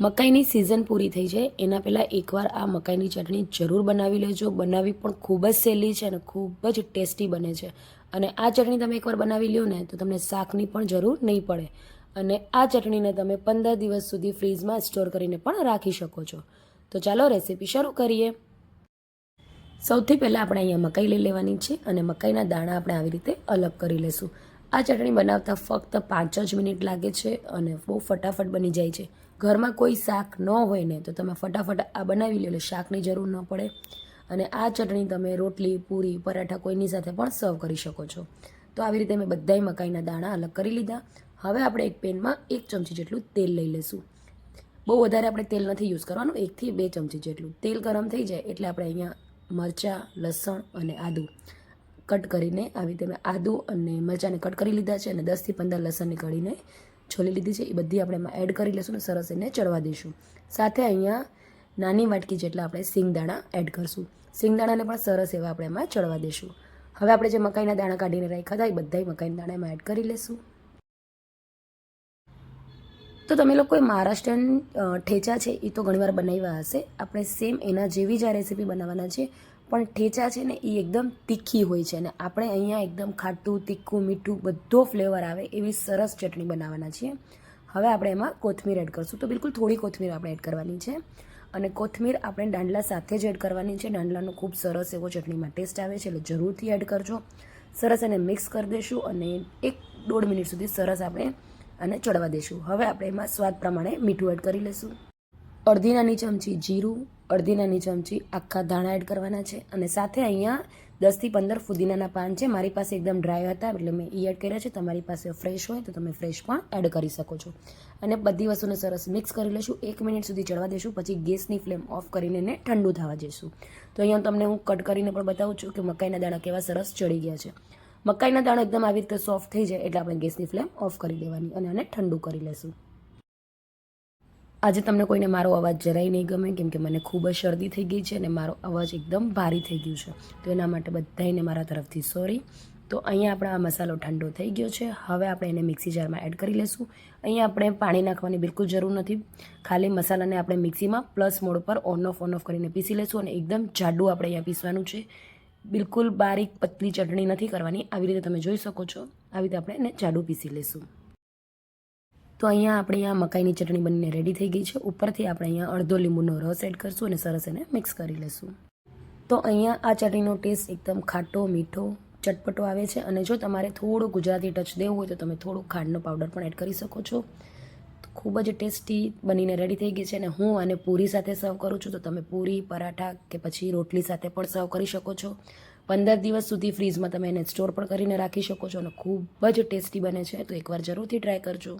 મકાઈની season પૂરી થઈ જાય, એના પહેલાં એકવાર આ મકાઈની ચટણી જરૂર બનાવી લેજો. બનાવવી પણ ખૂબ જ સહેલી છે અને ખૂબ જ ટેસ્ટી બને છે. અને આ ચટણી તમે એકવાર બનાવી લ્યો ને, તો તમને શાકની પણ જરૂર નહીં પડે. અને આ ચટણીને તમે પંદર દિવસ સુધી ફ્રીજમાં સ્ટોર કરીને પણ રાખી શકો છો. તો ચાલો રેસીપી શરૂ કરીએ. સૌથી પહેલાં આપણે અહીંયા મકાઈ લઈ લેવાની છે અને મકાઈના દાણા આપણે આવી રીતે અલગ કરી લેશું. આ ચટણી બનાવતા ફક્ત પાંચ જ મિનિટ લાગે છે અને બહુ ફટાફટ બની જાય છે. ઘરમાં કોઈ શાક ન હોય ને તો તમે ફટાફટ આ બનાવી લો શાકની જરૂર ન પડે. અને આ ચટણી તમે રોટલી, પૂરી, પરાઠા કોઈની સાથે પણ સર્વ કરી શકો છો. તો આવી રીતે મેં બધાય મકાઈના દાણા અલગ કરી લીધા. હવે આપણે એક પેનમાં એક ચમચી જેટલું તેલ લઈ લઈશું. બહુ વધારે આપણે તેલ નથી યુઝ કરવાનું એકથી બે ચમચી જેટલું. તેલ ગરમ થઈ જાય એટલે આપણે અહીંયા મરચાં, લસણ અને આદું કટ કરીને આવી રીતે મેં આદું અને મરચાંને કટ કરી લીધા છે અને દસથી પંદર લસણની કળીને છોલી લીધી છે, એ બધી આપણે એમાં એડ કરી લઈશું અને સરસ એને ચડવા દઈશું. સાથે અહીંયા નાની વાટકી જેટલા આપણે સિંગદાણા એડ કરશું. સિંગદાણાને પણ સરસ એવા આપણે એમાં ચડવા દઈશું. હવે આપણે જે મકાઈના દાણા કાઢીને રાખ્યા હતા, એ બધા મકાઈના દાણા એમાં એડ કરી લઈશું તો તમે લોકોએ મહારાષ્ટ્રન ઠેચા છે, એ તો ઘણીવાર બનાવ્યા હશે. આપણે સેમ એના જેવી જ આ રેસીપી બનાવવાના છે પણ ઠેચા છે ને એ એકદમ તીખી હોય છે અને આપણે અહીંયા એકદમ ખાટું, તીખું, મીઠું બધો ફ્લેવર આવે એવી સરસ ચટણી બનાવવાના છીએ. હવે આપણે એમાં કોથમીર એડ કરશું. તો બિલકુલ થોડી કોથમીર આપણે એડ કરવાની છે. અને કોથમીર આપણે દાંડલા સાથે જ એડ કરવાની છે. દાંડલાનો ખૂબ સરસ એવો ચટણીમાં ટેસ્ટ આવે છે એટલે જરૂરથી એડ કરજો. સરસ એને મિક્સ કરી દઈશું અને એક દોઢ મિનિટ સુધી સરસ આપણે અને ચડવા દઈશું. હવે આપણે એમાં સ્વાદ પ્રમાણે મીઠું એડ કરી લઈશું. અડધી નાની ચમચી જીરું અડધી નાની ચમચી આખા ધાણા એડ કરવાના છે. અને સાથે અહીંયા દસથી પંદર ફુદીનાના પાન છે. મારી પાસે એકદમ ડ્રાય હતા, એટલે મેં એ એડ કર્યા છે. તમારી પાસે ફ્રેશ હોય તો તમે ફ્રેશ પણ એડ કરી શકો છો. અને બધી વસ્તુને સરસ મિક્સ કરી લઈશું. એક મિનિટ સુધી ચડવા દઈશું પછી ગેસની ફ્લેમ ઓફ કરીને એને ઠંડુ થવા જઈશું તો અહીંયા તમને હું કટ કરીને પણ બતાવું છું કે મકાઈના દાણા કેવા સરસ ચડી ગયા છે. મકાઈના દાણા એકદમ આવી રીતે સોફ્ટ થઈ જાય, એટલે આપણે ગેસની ફ્લેમ ઓફ કરી દેવાની અને આને ઠંડુ કરી લેશું. આજે તમને કોઈને મારો અવાજ જરાય નહીં ગમે, કેમ કે મને ખૂબ જ શરદી થઈ ગઈ છે અને મારો અવાજ એકદમ ભારી થઈ ગયું છે. તો એના માટે બધાને મારા તરફથી સોરી તો અહીંયા આપણે આ મસાલો ઠંડો થઈ ગયો છે. હવે આપણે એને મિક્સી જારમાં એડ કરી લઈશું અહીંયા આપણે પાણી નાખવાની બિલકુલ જરૂર નથી. ખાલી મસાલાને આપણે મિક્સીમાં પ્લસ મોડ પર ઓન ઓફ ઓન ઓફ કરીને પીસી લઈશું અને એકદમ જાડું આપણે અહીંયા પીસવાનું છે. બિલકુલ બારીક, પતલી ચટણી નથી કરવાની. આવી રીતે તમે જોઈ શકો છો. આવી રીતે આપણે એને જાડું પીસી લઈશું તો અહીંયા આપણે આ મકાઈની ચટણી બનીને રેડી થઈ ગઈ છે. ઉપરથી આપણે અહીંયા અડધો લીંબુનો રસ એડ કરશું અને સરસ એને મિક્સ કરી લઈશું તો અહીંયા આ ચટણીનો ટેસ્ટ એકદમ ખાટો, મીઠો, ચટપટો આવે છે અને જો તમારે થોડું ગુજરાતી ટચ દેવું હોય તો તમે થોડું ખાંડનો પાવડર પણ એડ કરી શકો છો. ખૂબ જ ટેસ્ટી બનીને રેડી થઈ ગઈ છે અને હું આને પૂરી સાથે સર્વ કરું છું તો તમે પૂરી, પરાઠા કે પછી રોટલી સાથે પણ સર્વ કરી શકો છો. પંદર દિવસ સુધી ફ્રીઝમાં તમે એને સ્ટોર પણ કરીને રાખી શકો છો અને ખૂબ જ ટેસ્ટી બને છે. તો એકવાર જરૂરથી ટ્રાય કરજો.